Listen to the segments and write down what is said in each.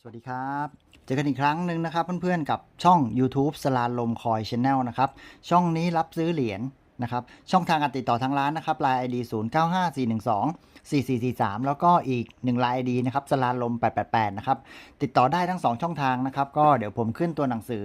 สวัสดีครับ เจอกันอีกครั้งหนึ่งนะครับเพื่อนๆกับช่อง YouTube สลาลมคอยช n แนลนะครับ ช่องนี้รับซื้อเหรียญนะครับ ช่องทางการติดต่อทางร้านนะครับ Line ID 0 9 5 4 1 2 4 4 4 3 แล้วก็อีก1 Line ID นะครับสลาลม 888 นะครับ ติดต่อได้ทั้ง 2 ช่องทางนะครับ ก็เดี๋ยวผมขึ้นตัวหนังสือ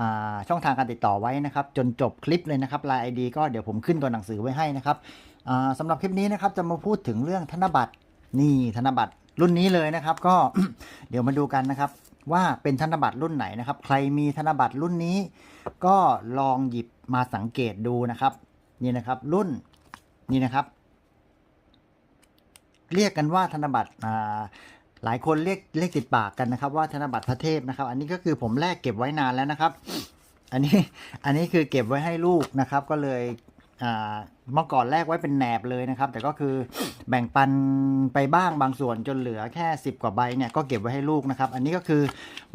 อาช่องทางการติดต่อไว้นะครับ จนจบคลิปเลยนะครับ Line ID ก็เดี๋ยวผมขึ้นตัวหนังสือไว้ให้นะครับอ่าสำหรับคลิปนี้นะครับจะมาพูดถึงเรื่องธนบัตรนี่ธนบัตร รุ่นนี้เลยนะครับ ก็เดี๋ยวมาดูกันนะครับ ว่าเป็นธนบัตรรุ่นไหนนะครับ ใครมีธนบัตรรุ่นนี้ ก็ลองหยิบมาสังเกตดูนะครับ นี่นะครับ รุ่นนี่นะครับ เรียกกันว่าธนบัตรอ่าหลายคนเรียกเรียกติดปากกันนะครับ ว่าธนบัตรพระเทพนะครับ อันนี้ก็คือผมแลกเก็บไว้นานแล้วนะครับ อันนี้อันนี้คือเก็บไว้ให้ลูกนะครับ ก็เลย เมื่อก่อนแลกไว้เป็นแหนบเลยนะครับ แต่ก็คือแบ่งปันไปบ้างบางส่วนจนเหลือแค่ 10 กว่าใบเนี่ยก็เก็บไว้ให้ลูกนะครับ อันนี้ก็คือ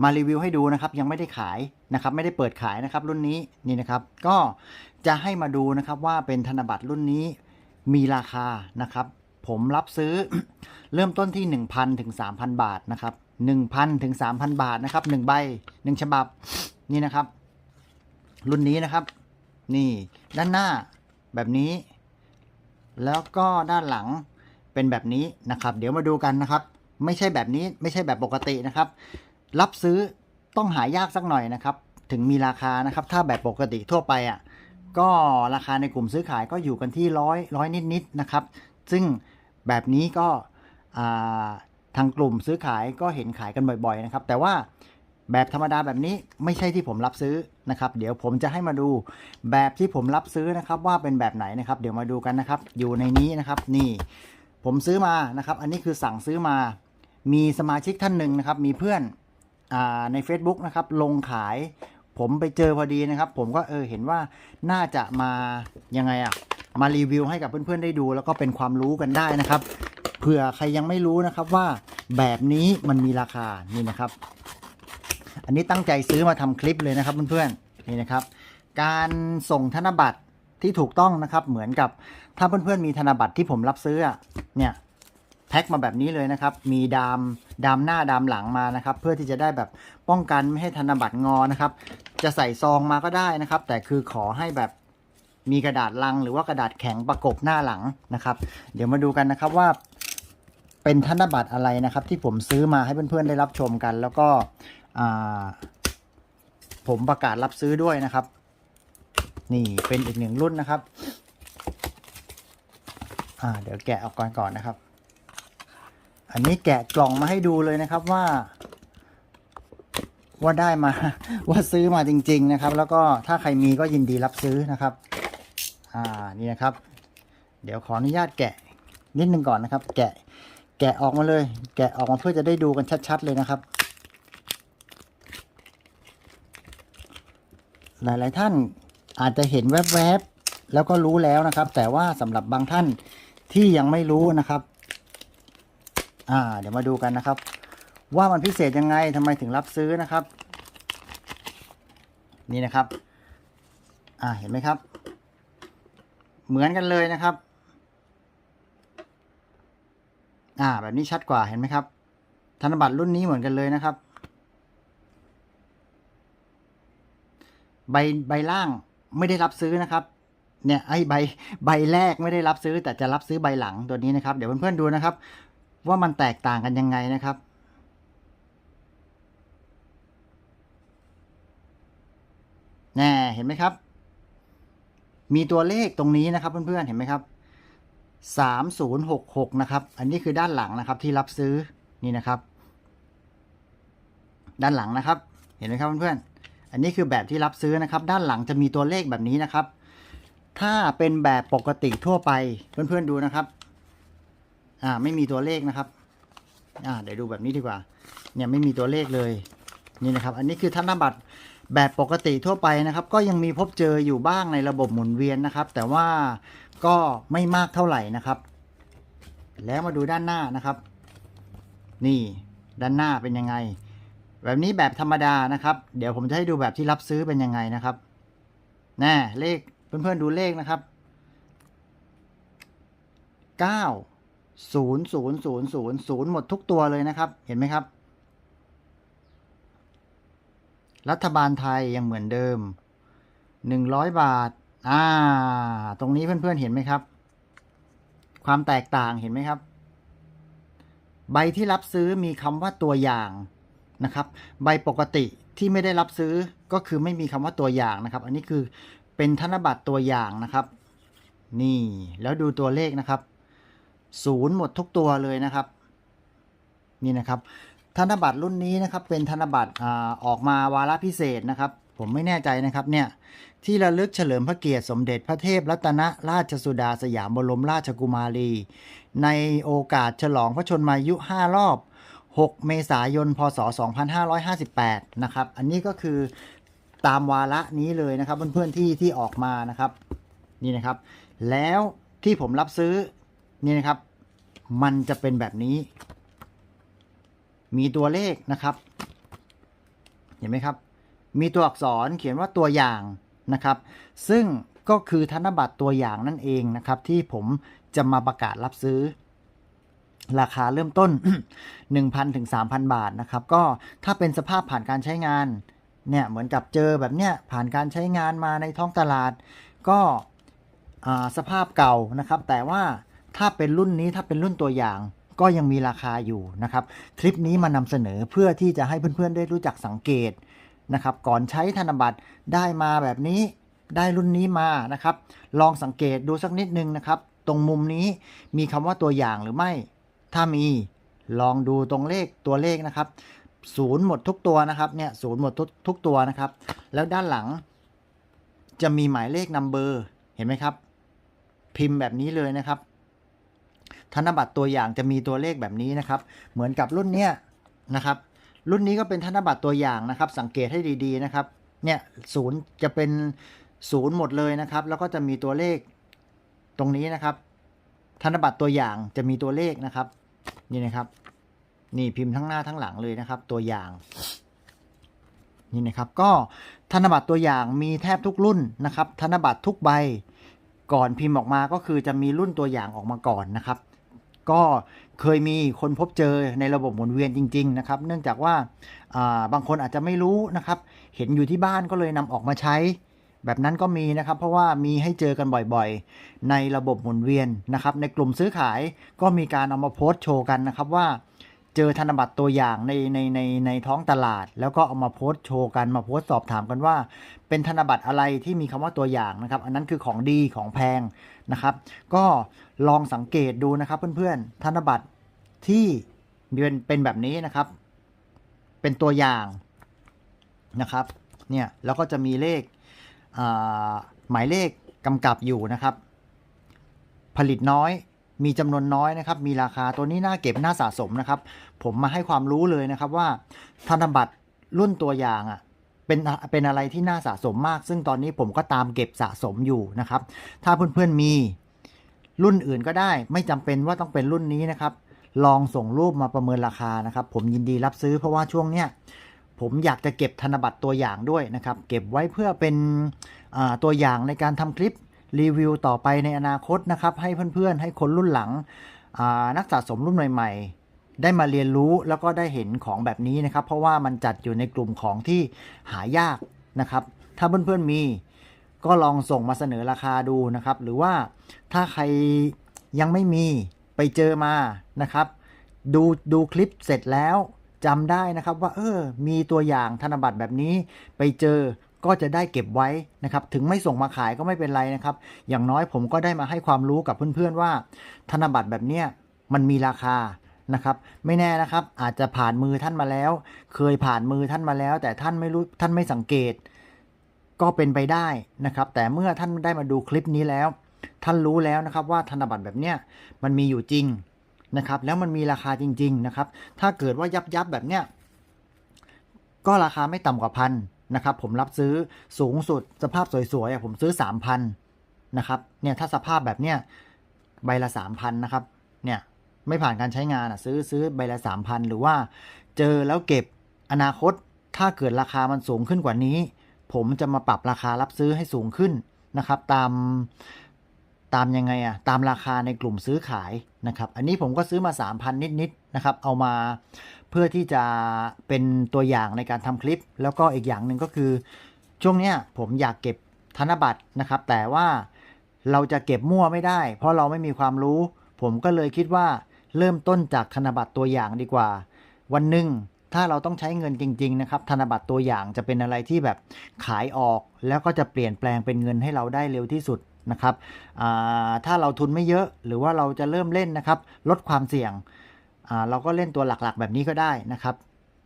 มารีวิวให้ดูนะครับ ยังไม่ได้ขายนะครับ ไม่ได้เปิดขายนะครับ รุ่นนี้นี่นะครับ ก็จะให้มาดูนะครับว่าเป็นธนบัตรรุ่นนี้มีราคานะครับ ผมรับซื้อเริ่มต้นที่ 1,000ถึง3,000 บาทนะครับ1,000ถึง3,000 บาทนะครับ1ใบ1ฉบับนี่นะครับ รุ่นนี้นะครับ นี่ด้านหน้า แบบนี้ แล้วก็ด้านหลังเป็นแบบนี้นะครับ เดี๋ยวมาดูกันนะครับ ไม่ใช่แบบนี้ไม่ใช่แบบปกตินะครับ รับซื้อต้องหายากสักหน่อยนะครับ ถึงมีราคานะครับ ถ้าแบบปกติทั่วไปอะก็ราคาในกลุ่มซื้อขายก็อยู่กันที่ร้อยร้อยนิดๆนะครับ ซึ่งแบบนี้ก็ทางกลุ่มซื้อขายก็เห็นขายกันบ่อย ๆ นะครับ แต่ว่า แบบธรรมดาแบบนี้ไม่ใช่ที่ผมรับซื้อนะครับ เดี๋ยวผมจะให้มาดูแบบที่ผมรับซื้อนะครับ ว่าเป็นแบบไหนนะครับ เดี๋ยวมาดูกันนะครับ อยู่ในนี้นะครับ นี่ ผมซื้อมานะครับ อันนี้คือสั่งซื้อมา มีสมาชิกท่านหนึ่งนะครับ มีเพื่อนอใน Facebook นะครับ ลงขาย ผมไปเจอพอดีนะครับ ผมก็เออเห็นว่าน่าจะมายังไงอะมารีวิวให้กับเพื่อนๆได้ดู แล้วก็เป็นความรู้กันได้นะครับเผื่อใครยังไม่รู้นะครับว่าแบบนี้มันมีราคานี่นะครับ อันนี้ตั้งใจซื้อมาทำคลิปเลยนะครับเพื่อนๆนี่นะครับ การส่งธนบัตรที่ถูกต้องนะครับ เหมือนกับถ้าเพื่อนๆมีธนบัตรที่ผมรับซื้อเนี่ยแพ็คมาแบบนี้เลยนะครับ มีดามดามหน้าดามหลังมานะครับ เพื่อที่จะได้แบบป้องกันไม่ให้ธนบัตรงอนะครับ จะใส่ซองมาก็ได้นะครับ แต่คือขอให้แบบมีกระดาษลังหรือว่ากระดาษแข็งประกบหน้าหลังนะครับ เดี๋ยวมาดูกันนะครับว่าเป็นธนบัตรอะไรนะครับ ที่ผมซื้อมาให้เพื่อนๆได้รับชมกัน แล้วก็ ผมประกาศรับซื้อด้วยนะครับ นี่เป็นอีกหนึ่งรุ่นนะครับเดี๋ยวแกะออกก่อนก่อนนะครับ อันนี้แกะกล่องมาให้ดูเลยนะครับว่า ว่าได้มาว่าซื้อมาจริง ๆนะครับ แล้วก็ถ้าใครมีก็ยินดีรับซื้อนะครับ อ่านี่นะครับ เดี๋ยวขออนุญาตแกะนิดนึงก่อนนะครับ แกะแกะออกมาเลย แกะออกมาเพื่อจะได้ดูกันชัด ๆ เลยนะครับ หลายๆท่านอาจจะเห็นแวบๆ แล้วก็รู้แล้วนะครับ แต่ว่าสำหรับบางท่านที่ยังไม่รู้นะครับ อ่า เดี๋ยวมาดูกันนะครับ ว่ามันพิเศษยังไงทำไมถึงรับซื้อนะครับ นี่นะครับ อ่าเห็นไหมครับ เหมือนกันเลยนะครับ อ่า แบบนี้ชัดกว่าเห็นไหมครับ ธนบัตรรุ่นนี้เหมือนกันเลยนะครับ ใบใบล่างไม่ได้รับซื้อนะครับ เนี่ยไอ้ใบใบแรกไม่ได้รับซื้อ แต่จะรับซื้อใบหลังตัวนี้นะครับ เดี๋ยวเพื่อนๆดูนะครับ ว่ามันแตกต่างกันยังไงนะครับแน่เห็นไหมครับ มีตัวเลขตรงนี้นะครับ เพื่อนๆเห็นไหมครับสามศูนย์หกหกนะครับ อันนี้คือด้านหลังนะครับ ที่รับซื้อนี่นะครับ ด้านหลังนะครับ เห็นไหมครับเพื่อนๆ อันนี้คือแบบที่รับซื้อนะครับ ด้านหลังจะมีตัวเลขแบบนี้นะครับ ถ้าเป็นแบบปกติทั่วไปเพื่อนๆดูนะครับ อ่าไม่มีตัวเลขนะครับ อ่าเดี๋ยวดูแบบนี้ดีกว่า เนี่ยไม่มีตัวเลขเลยนี่นะครับ อันนี้คือธนบัตรแบบปกติทั่วไปนะครับ ก็ยังมีพบเจออยู่บ้างในระบบหมุนเวียนนะครับ แต่ว่าก็ไม่มากเท่าไหร่นะครับ แล้วมาดูด้านหน้านะครับ นี่ด้านหน้าเป็นยังไง แบบนี้แบบธรรมดานะครับ เดี๋ยวผมจะให้ดูแบบที่รับซื้อเป็นยังไงนะครับแน่เลขเพื่อนๆดูเลขนะครับเก้าศูนย์ศูนย์ศูนย์ศูนย์ศูนย์หมดทุกตัวเลยนะครับ เห็นไหมครับ รัฐบาลไทยยังเหมือนเดิม 100 บาท อ่า ตรงนี้เพื่อนๆเห็นไหมครับ ความแตกต่างเห็นไหมครับ ใบที่รับซื้อมีคำว่าตัวอย่าง นะครับ ใบปกติที่ไม่ได้รับซื้อก็คือไม่มีคำว่าตัวอย่างนะครับ อันนี้คือเป็นธนบัตรตัวอย่างนะครับ นี่แล้วดูตัวเลขนะครับศูนย์หมดทุกตัวเลยนะครับ นี่นะครับ ธนบัตรรุ่นนี้นะครับ เป็นธนบัตรอออกมาวาระพิเศษนะครับ ผมไม่แน่ใจนะครับเนี่ยที่ระลึกเฉลิมพระเกียรติสมเด็จพระเทพรัตนราชสุดาสยามบรมราชกุมารี ในโอกาสฉลองพระชนมายุ 5 รอบ 6 เมษายน พศ 2558 นะครับ อันนี้ก็คือตามวาระนี้เลยนะครับเพื่อนๆที่ที่ออกมานะครับนี่นะครับ แล้วที่ผมรับซื้อนี่นะครับ มันจะเป็นแบบนี้ มีตัวเลขนะครับ เห็นไหมครับ มีตัวอักษรเขียนว่าตัวอย่างนะครับ ซึ่งก็คือธนบัตรตัวอย่างนั่นเองนะครับ ที่ผมจะมาประกาศรับซื้อ ราคาเริ่มต้น 1,000ถึง3,000 บาทนะครับ ก็ถ้าเป็นสภาพผ่านการใช้งานเนี่ยเหมือนกับเจอแบบเนี้ยผ่านการใช้งานมาในท้องตลาด ก็สภาพเก่านะครับ แต่ว่าถ้าเป็นรุ่นนี้ถ้าเป็นรุ่นตัวอย่างก็ยังมีราคาอยู่นะครับคลิปนี้มานำเสนอเพื่อที่จะให้เพื่อนๆได้รู้จักสังเกตนะครับ ก่อนใช้ธนบัตรได้มาแบบนี้ได้รุ่นนี้มานะครับ ลองสังเกตดูสักนิดนึงนะครับ ตรงมุมนี้มีคำว่าตัวอย่างหรือไม่ ถ้ามีลองดูตรงเลขตัวเลขนะครับศูนย์หมดทุกตัวนะครับเนี่ยศูนย์หมดทุกทุกตัวนะครับ แล้วด้านหลัง จะมีหมายเลขนัมเบอร์เห็นไหมครับ พิมพ์แบบนี้เลยนะครับ ธนบัตรตัวอย่างจะมีตัวเลขแบบนี้นะครับ เหมือนกับรุ่นเนี้ยนะครับ รุ่นนี้ก็เป็นธนบัตรตัวอย่างนะครับ สังเกตให้ดีๆนะครับ เนี่ยศูนย์จะเป็นศูนย์หมดเลยนะครับ แล้วก็จะมีตัวเลขตรงนี้นะครับ ธนบัตรตัวอย่างจะมีตัวเลขนะครับ นี่นะครับ นี่พิมพ์ทั้งหน้าทั้งหลังเลยนะครับ ตัวอย่างนี่นะครับ ก็ธนบัตรตัวอย่างมีแทบทุกรุ่นนะครับ ธนบัตรทุกใบ ก่อนพิมพ์ออกมาก็คือจะมีรุ่นตัวอย่างออกมาก่อนนะครับ ก็เคยมีคนพบเจอในระบบหมุนเวียนจริง ๆ นะครับ เนื่องจากว่าาบางคนอาจจะไม่รู้นะครับ เห็นอยู่ที่บ้านก็เลยนำออกมาใช้ แบบนั้นก็มีนะครับ เพราะว่ามีให้เจอกันบ่อยๆ ในระบบหมุนเวียนนะครับ ในกลุ่มซื้อขายก็มีการเอามาโพสต์โชว์กันนะครับว่าเจอธนบัตรตัวอย่างในในในในท้องตลาด แล้วก็เอามาโพสต์โชว์กันมาโพสต์สอบถามกันว่า เป็นธนบัตรอะไรที่มีคำว่าตัวอย่างนะครับ อันนั้นคือของดีของแพงนะครับ ก็ลองสังเกตดูนะครับเพื่อนๆธนบัตรที่เป็นเป็นแบบนี้นะครับ เป็นตัวอย่างนะครับเนี่ยแล้วก็จะมีเลข หมายเลขกำกับอยู่นะครับ ผลิตน้อยมีจำนวนน้อยนะครับ มีราคาตัวนี้น่าเก็บน่าสะสมนะครับ ผมมาให้ความรู้เลยนะครับว่าธนบัตรรุ่นตัวอย่างอะเป็นเป็นอะไรที่น่าสะสมมาก ซึ่งตอนนี้ผมก็ตามเก็บสะสมอยู่นะครับ ถ้าเพื่อนๆมีรุ่นอื่นก็ได้ ไม่จำเป็นว่าต้องเป็นรุ่นนี้นะครับ ลองส่งรูปมาประเมินราคานะครับ ผมยินดีรับซื้อเพราะว่าช่วงเนี้ย ผมอยากจะเก็บธนบัตรตัวอย่างด้วยนะครับ เก็บไว้เพื่อเป็นตัวอย่างในการทำคลิปรีวิวต่อไปในอนาคตนะครับ ให้เพื่อนๆ ให้คนรุ่นหลังนักสะสมรุ่นใหม่ ๆ ได้มาเรียนรู้แล้วก็ได้เห็นของแบบนี้นะครับ เพราะว่ามันจัดอยู่ในกลุ่มของที่หายากนะครับ ถ้าเพื่อนๆมีก็ลองส่งมาเสนอราคาดูนะครับ หรือว่าถ้าใครยังไม่มีไปเจอมานะครับ ดูดูคลิปเสร็จแล้ว จำได้นะครับว่าเออมีตัวอย่างธนบัตรแบบนี้ไปเจอก็จะได้เก็บไว้นะครับ ถึงไม่ส่งมาขายก็ไม่เป็นไรนะครับ อย่างน้อยผมก็ได้มาให้ความรู้กับเพื่อนๆว่า ธนบัตรแบบเนี้ยมันมีราคานะครับ ไม่แน่นะครับ อาจจะผ่านมือท่านมาแล้ว เคยผ่านมือท่านมาแล้ว แต่ท่านไม่รู้ท่านไม่สังเกต ก็เป็นไปได้นะครับ แต่เมื่อท่านได้มาดูคลิปนี้แล้ว ท่านรู้แล้วนะครับว่าธนบัตรแบบเนี้ยมันมีอยู่จริง นะครับ แล้วมันมีราคาจริง ๆ นะครับ ถ้าเกิดว่ายับยับๆแบบเนี้ย ก็ราคาไม่ต่ำกว่าพันนะครับ ผมรับซื้อสูงสุดสภาพสวยๆอะผมซื้อ 3,000นะครับ เนี่ยถ้าสภาพแบบเนี้ยใบละ 3,000นะครับ เนี่ยไม่ผ่านการใช้งานอะซื้อซื้อใบละ 3,000 หรือว่า เจอแล้วเก็บอนาคต ถ้าเกิดราคามันสูงขึ้นกว่านี้ ผมจะมาปรับราคารับซื้อให้สูงขึ้นนะครับ ตาม ตามยังไงอะตามราคาในกลุ่มซื้อขายนะครับ อันนี้ผมก็ซื้อมา 3,000 นิดๆนะครับ เอามาเพื่อที่จะเป็นตัวอย่างในการทำคลิป แล้วก็อีกอย่างหนึ่งก็คือ ช่วงเนี้ยผมอยากเก็บธนบัตรนะครับ แต่ว่าเราจะเก็บมั่วไม่ได้ เพราะเราไม่มีความรู้ ผมก็เลยคิดว่าเริ่มต้นจากธนบัตรตัวอย่างดีกว่า วันหนึ่งถ้าเราต้องใช้เงินจริง ๆ นะครับ ธนบัตรตัวอย่างจะเป็นอะไรที่แบบขายออก แล้วก็จะเปลี่ยนแปลงเป็นเงินให้เราได้เร็วที่สุด นะครับถ้าเราทุนไม่เยอะหรือว่าเราจะเริ่มเล่นนะครับ ลดความเสี่ยง เราก็เล่นตัวหลักๆ แบบนี้ก็ได้นะครับ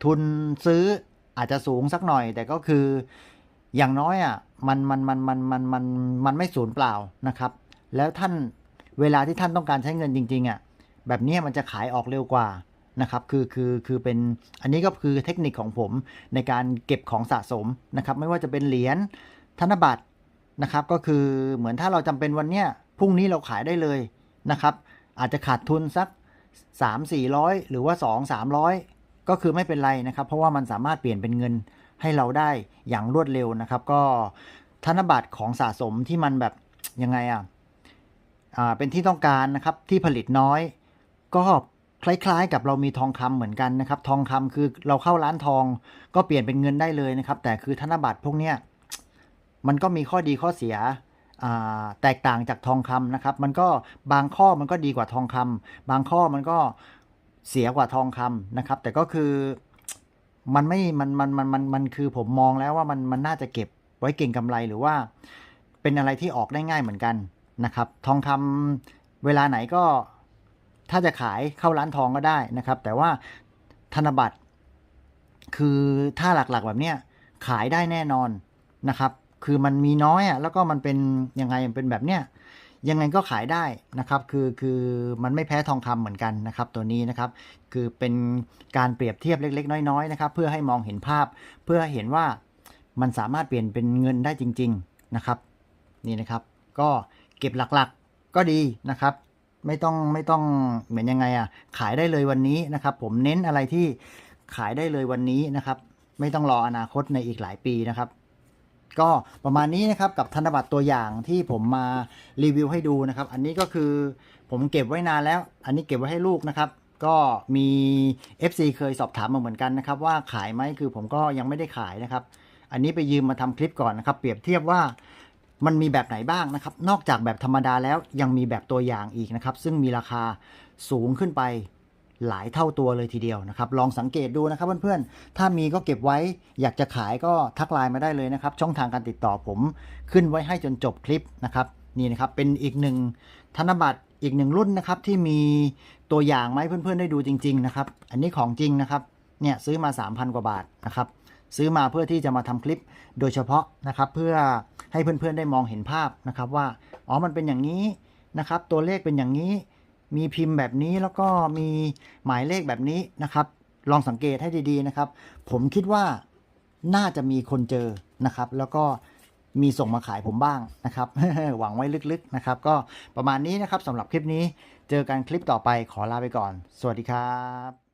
ทุนซื้ออาจจะสูงสักหน่อย แต่ก็คืออย่างน้อยอะมันมันมันมันมันมันมันไม่สูญเปล่านะครับ แล้วท่านเวลาที่ท่านต้องการใช้เงินจริงๆอะแบบนี้มันจะขายออกเร็วกว่านะครับคือคือคือเป็นอันนี้ก็คือเทคนิคของผมในการเก็บของสะสมนะครับ ไม่ว่าจะเป็นเหรียญธนบัตร นะครับ ก็คือเหมือนถ้าเราจำเป็นวันเนี้ยพรุ่งนี้เราขายได้เลยนะครับ อาจจะขาดทุนสัก 3 4 0 0 หรือว่า 2 300 ก็คือไม่เป็นไรนะครับ เพราะว่ามันสามารถเปลี่ยนเป็นเงินให้เราได้อย่างรวดเร็วนะครับ ก็ธนบัตรของสะสมที่มันแบบยังไงอะอ่าเป็นที่ต้องการนะครับที่ผลิตน้อย ก็คล้ายๆ กับเรามีทองคำเหมือนกันนะครับ ทองคำคือเราเข้าร้านทองก็เปลี่ยนเป็นเงินได้เลยนะครับ แต่คือธนบัตรพวกเนี้ย มันก็มีข้อดีข้อเสียแตกต่างจากทองคำนะครับ มันก็บางข้อมันก็ดีกว่าทองคำบางข้อมันก็เสียกว่าทองคำนะครับ แต่ก็คือมันไม่มันมันมันมันมันคือผมมองแล้วว่ามันมันน่าจะเก็บไว้เก่งกำไรหรือว่า เป็นอะไรที่ออกได้ง่ายเหมือนกันนะครับ ทองคำเวลาไหนก็ถ้าจะขายเข้าร้านทองก็ได้นะครับ แต่ว่าธนบัตรคือถ้าหลักๆแบบเนี้ยขายได้แน่นอนนะครับ คือมันมีน้อยอะแล้วก็มันเป็นยังไงมันเป็นแบบเนี้ยยังไงก็ขายได้นะครับคือคือมันไม่แพ้ทองคำเหมือนกันนะครับ ตัวนี้นะครับคือเป็นการเปรียบเทียบเล็ก ๆ น้อยๆนะครับ เพื่อให้มองเห็นภาพ เพื่อเห็นว่ามันสามารถเปลี่ยนเป็นเงินได้จริง ๆนะครับ นี่นะครับ ก็เก็บหลักๆก็ดีนะครับ ไม่ต้องไม่ต้องเหมือนยังไงอะขายได้เลยวันนี้นะครับ ผมเน้นอะไรที่ขายได้เลยวันนี้นะครับ ไม่ต้องรออนาคตในอีกหลายปีนะครับ ก็ประมาณนี้นะครับกับธนบัตรตัวอย่างที่ผมมารีวิวให้ดูนะครับ อันนี้ก็คือผมเก็บไว้นานแล้ว อันนี้เก็บไว้ให้ลูกนะครับ ก็มี FC เคยสอบถามมาเหมือนกันนะครับ ว่าขายไหมคือผมก็ยังไม่ได้ขายนะครับ อันนี้ไปยืมมาทำคลิปก่อนนะครับ เปรียบเทียบว่ามันมีแบบไหนบ้างนะครับ นอกจากแบบธรรมดาแล้วยังมีแบบตัวอย่างอีกนะครับ ซึ่งมีราคาสูงขึ้นไป หลายเท่าตัวเลยทีเดียวนะครับ ลองสังเกตดูนะครับเพื่อนๆ ถ้ามีก็เก็บไว้ อยากจะขายก็ทักไลน์มาได้เลยนะครับ ช่องทางการติดต่อผมขึ้นไว้ให้จนจบคลิปนะครับ นี่นะครับเป็นอีกหนึ่งธนบัตรอีกหนึ่งรุ่นนะครับที่มีตัวอย่างมาให้เพื่อนๆได้ดูจริง ๆ นะครับ อันนี้ของจริงนะครับ เนี่ยซื้อมา 3,000 กว่าบาทนะครับ ซื้อมาเพื่อที่จะมาทำคลิปโดยเฉพาะนะครับ เพื่อให้เพื่อนๆได้มองเห็นภาพนะครับว่า อ๋อ มันเป็นอย่างนี้นะครับ ตัวเลขเป็นอย่างนี้ มีพิมพ์แบบนี้แล้วก็มีหมายเลขแบบนี้นะครับ ลองสังเกตให้ดีๆนะครับ ผมคิดว่าน่าจะมีคนเจอนะครับ แล้วก็มีส่งมาขายผมบ้างนะครับ หวังไว้ลึกๆนะครับ ก็ประมาณนี้นะครับสำหรับคลิปนี้ เจอกันคลิปต่อไปขอลาไปก่อน สวัสดีครับ